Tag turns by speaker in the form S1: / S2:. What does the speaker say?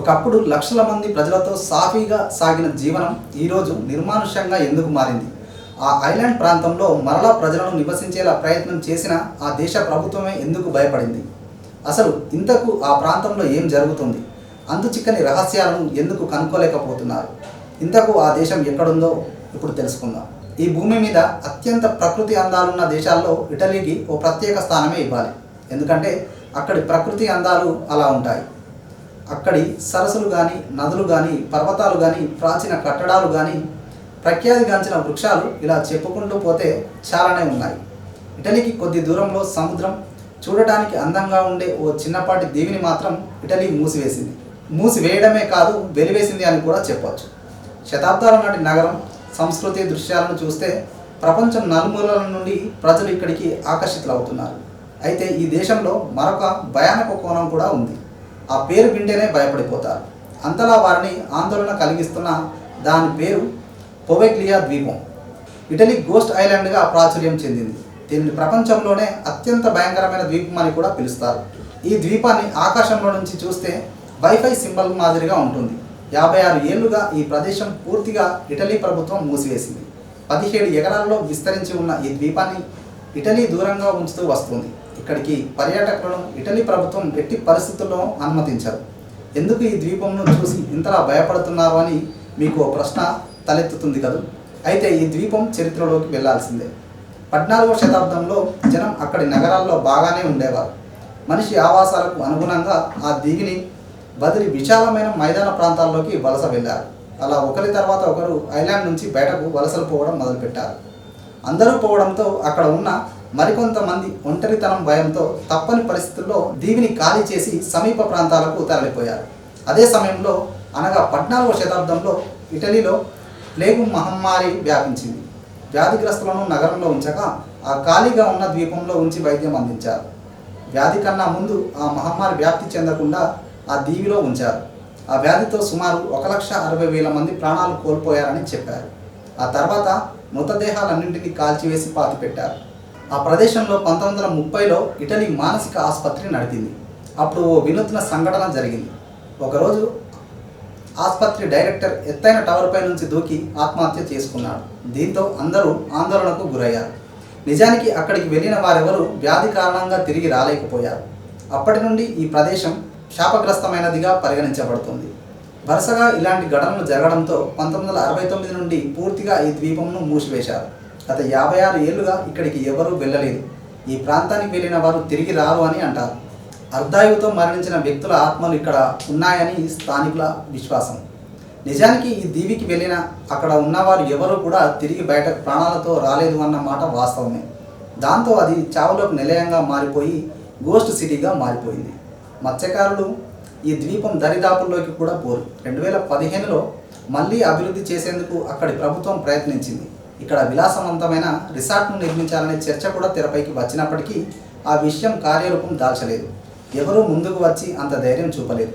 S1: ఒకప్పుడు లక్షల మంది ప్రజలతో సాఫీగా సాగిన జీవనం ఈరోజు నిర్మానుష్యంగా ఎందుకు మారింది? ఆ ఐలాండ్ ప్రాంతంలో మరలా ప్రజలను నివసించేలా ప్రయత్నం చేసిన ఆ దేశ ప్రభుత్వమే ఎందుకు భయపడింది? అసలు ఇంతకు ఆ ప్రాంతంలో ఏం జరుగుతుంది? చిక్కని రహస్యాలను ఎందుకు కనుక్కోలేకపోతున్నారు? ఇంతకు ఆ దేశం ఎక్కడుందో ఇప్పుడు తెలుసుకుందాం. ఈ భూమి మీద అత్యంత ప్రకృతి అందాలున్న దేశాల్లో ఇటలీకి ఓ ప్రత్యేక స్థానమే ఇవ్వాలి. ఎందుకంటే అక్కడి ప్రకృతి అందాలు అలా ఉంటాయి. అక్కడి సరస్సులు కానీ నదులు కానీ పర్వతాలు కానీ ప్రాచీన కట్టడాలు కానీ ప్రఖ్యాతిగాంచిన వృక్షాలు ఇలా చెప్పుకుంటూ పోతే చాలానే ఉన్నాయి. ఇటలీకి కొద్ది దూరంలో సముద్రం చూడటానికి అందంగా ఉండే ఓ చిన్నపాటి దీవిని మాత్రం ఇటలీ మూసివేసింది. మూసివేయడమే కాదు వెలివేసింది అని కూడా చెప్పవచ్చు శతాబ్దాల నాటి నగరం సంస్కృతి దృశ్యాలను చూస్తే ప్రపంచం నలుమూలల నుండి ప్రజలు ఇక్కడికి ఆకర్షితులవుతున్నారు. అయితే ఈ దేశంలో మరొక భయానక కోణం కూడా ఉంది. ఆ పేరు వింటేనే భయపడిపోతారు. అంతలా వారిని ఆందోళన కలిగిస్తున్న దాని పేరు పొవెక్లియా ద్వీపం. ఇటలీ గోస్ట్ ఐలాండ్గా ప్రాచుర్యం చెందింది. దీనిని ప్రపంచంలోనే అత్యంత భయంకరమైన ద్వీపం అని కూడా పిలుస్తారు. ఈ ద్వీపాన్ని ఆకాశంలో నుంచి చూస్తే వైఫై సింబల్ మాదిరిగా ఉంటుంది. యాభై ఆరు ఏళ్ళుగా ఈ ప్రదేశం పూర్తిగా ఇటలీ ప్రభుత్వం మూసివేసింది. పదిహేడు ఎకరాల్లో విస్తరించి ఉన్న ఈ ద్వీపాన్ని ఇటలీ దూరంగా ఉంచుతూ వస్తుంది. ఇక్కడికి పర్యాటకులను ఇటలీ ప్రభుత్వం ఎట్టి పరిస్థితుల్లో అనుమతించారు ఎందుకు ఈ ద్వీపంను చూసి ఇంతలా భయపడుతున్నారు అని మీకు ఓ ప్రశ్న తలెత్తుతుంది కదా? అయితే ఈ ద్వీపం చరిత్రలోకి వెళ్ళాల్సిందే పద్నాలుగవ శతాబ్దంలో జనం అక్కడి నగరాల్లో బాగానే ఉండేవారు. మనిషి ఆవాసాలకు అనుగుణంగా ఆ దీవిని బదిలి విశాలమైన మైదాన ప్రాంతాల్లోకి వలస వెళ్ళారు. అలా ఒకరి తర్వాత ఒకరు ఐలాండ్ నుంచి బయటకు వలసలు పోవడం మొదలుపెట్టారు. అందరూ పోవడంతో అక్కడ ఉన్న మరికొంతమంది ఒంటరితనం భయంతో తప్పని పరిస్థితుల్లో దీవిని ఖాళీ చేసి సమీప ప్రాంతాలకు తరలిపోయారు. అదే సమయంలో అనగా పద్నాలుగవ శతాబ్దంలో ఇటలీలో ప్లేగు మహమ్మారి వ్యాపించింది. వ్యాధిగ్రస్తులను నగరంలో ఉంచక ఆ ఖాళీగా ఉన్న ద్వీపంలో ఉంచి వైద్యం అందించారు. వ్యాధి కన్నా ముందు ఆ మహమ్మారి వ్యాప్తి చెందకుండా ఆ దీవిలో ఉంచారు. ఆ వ్యాధితో సుమారు ఒక లక్ష అరవై వేల మంది ప్రాణాలు కోల్పోయారని చెప్పారు. ఆ తర్వాత మృతదేహాలన్నింటినీ కాల్చివేసి పాతిపెట్టారు. ఆ ప్రదేశంలో పంతొమ్మిది వందల ముప్పైలో ఇటలీ మానసిక ఆసుపత్రి నడిపింది. అప్పుడు ఓ వినూత్న సంఘటన జరిగింది. ఒకరోజు ఆసుపత్రి డైరెక్టర్ ఎత్తైన టవర్పై నుంచి దూకి ఆత్మహత్య చేసుకున్నాడు. దీంతో అందరూ ఆందోళనకు గురయ్యారు. నిజానికి అక్కడికి వెళ్ళిన వారెవరూ వ్యాధి కారణంగా తిరిగి రాలేకపోయారు. అప్పటి నుండి ఈ ప్రదేశం శాపగ్రస్తమైనదిగా పరిగణించబడుతుంది. వరుసగా ఇలాంటి ఘటనలు జరగడంతో పంతొమ్మిది వందల అరవై తొమ్మిది నుండి పూర్తిగా ఈ ద్వీపంను మూసివేశారు. గత యాభై ఆరు ఏళ్ళుగా ఇక్కడికి ఎవరూ వెళ్ళలేదు. ఈ ప్రాంతానికి వెళ్ళిన వారు తిరిగి రారు అని అంటారు. అర్ధాయువుతో మరణించిన వ్యక్తుల ఆత్మలు ఇక్కడ ఉన్నాయని స్థానికుల విశ్వాసం. నిజానికి ఈ దీవికి వెళ్ళిన అక్కడ ఉన్నవారు ఎవరూ కూడా తిరిగి బయట ప్రాణాలతో రాలేదు అన్న మాట వాస్తవమే. దాంతో అది చావులకు నిలయంగా మారిపోయి గోస్ట్ సిటీగా మారిపోయింది. మత్స్యకారులు ఈ ద్వీపం దరిదాపుల్లోకి కూడా పోరు. రెండు వేల పదిహేనులో మళ్ళీ అభివృద్ధి చేసేందుకు అక్కడి ప్రభుత్వం ప్రయత్నించింది. ఇక్కడ విలాసవంతమైన రిసార్ట్ను నిర్మించాలనే చర్చ కూడా తెరపైకి వచ్చినప్పటికీ ఆ విషయం కార్యరూపం దాల్చలేదు. ఎవరూ ముందుకు వచ్చి అంత ధైర్యం చూపలేదు.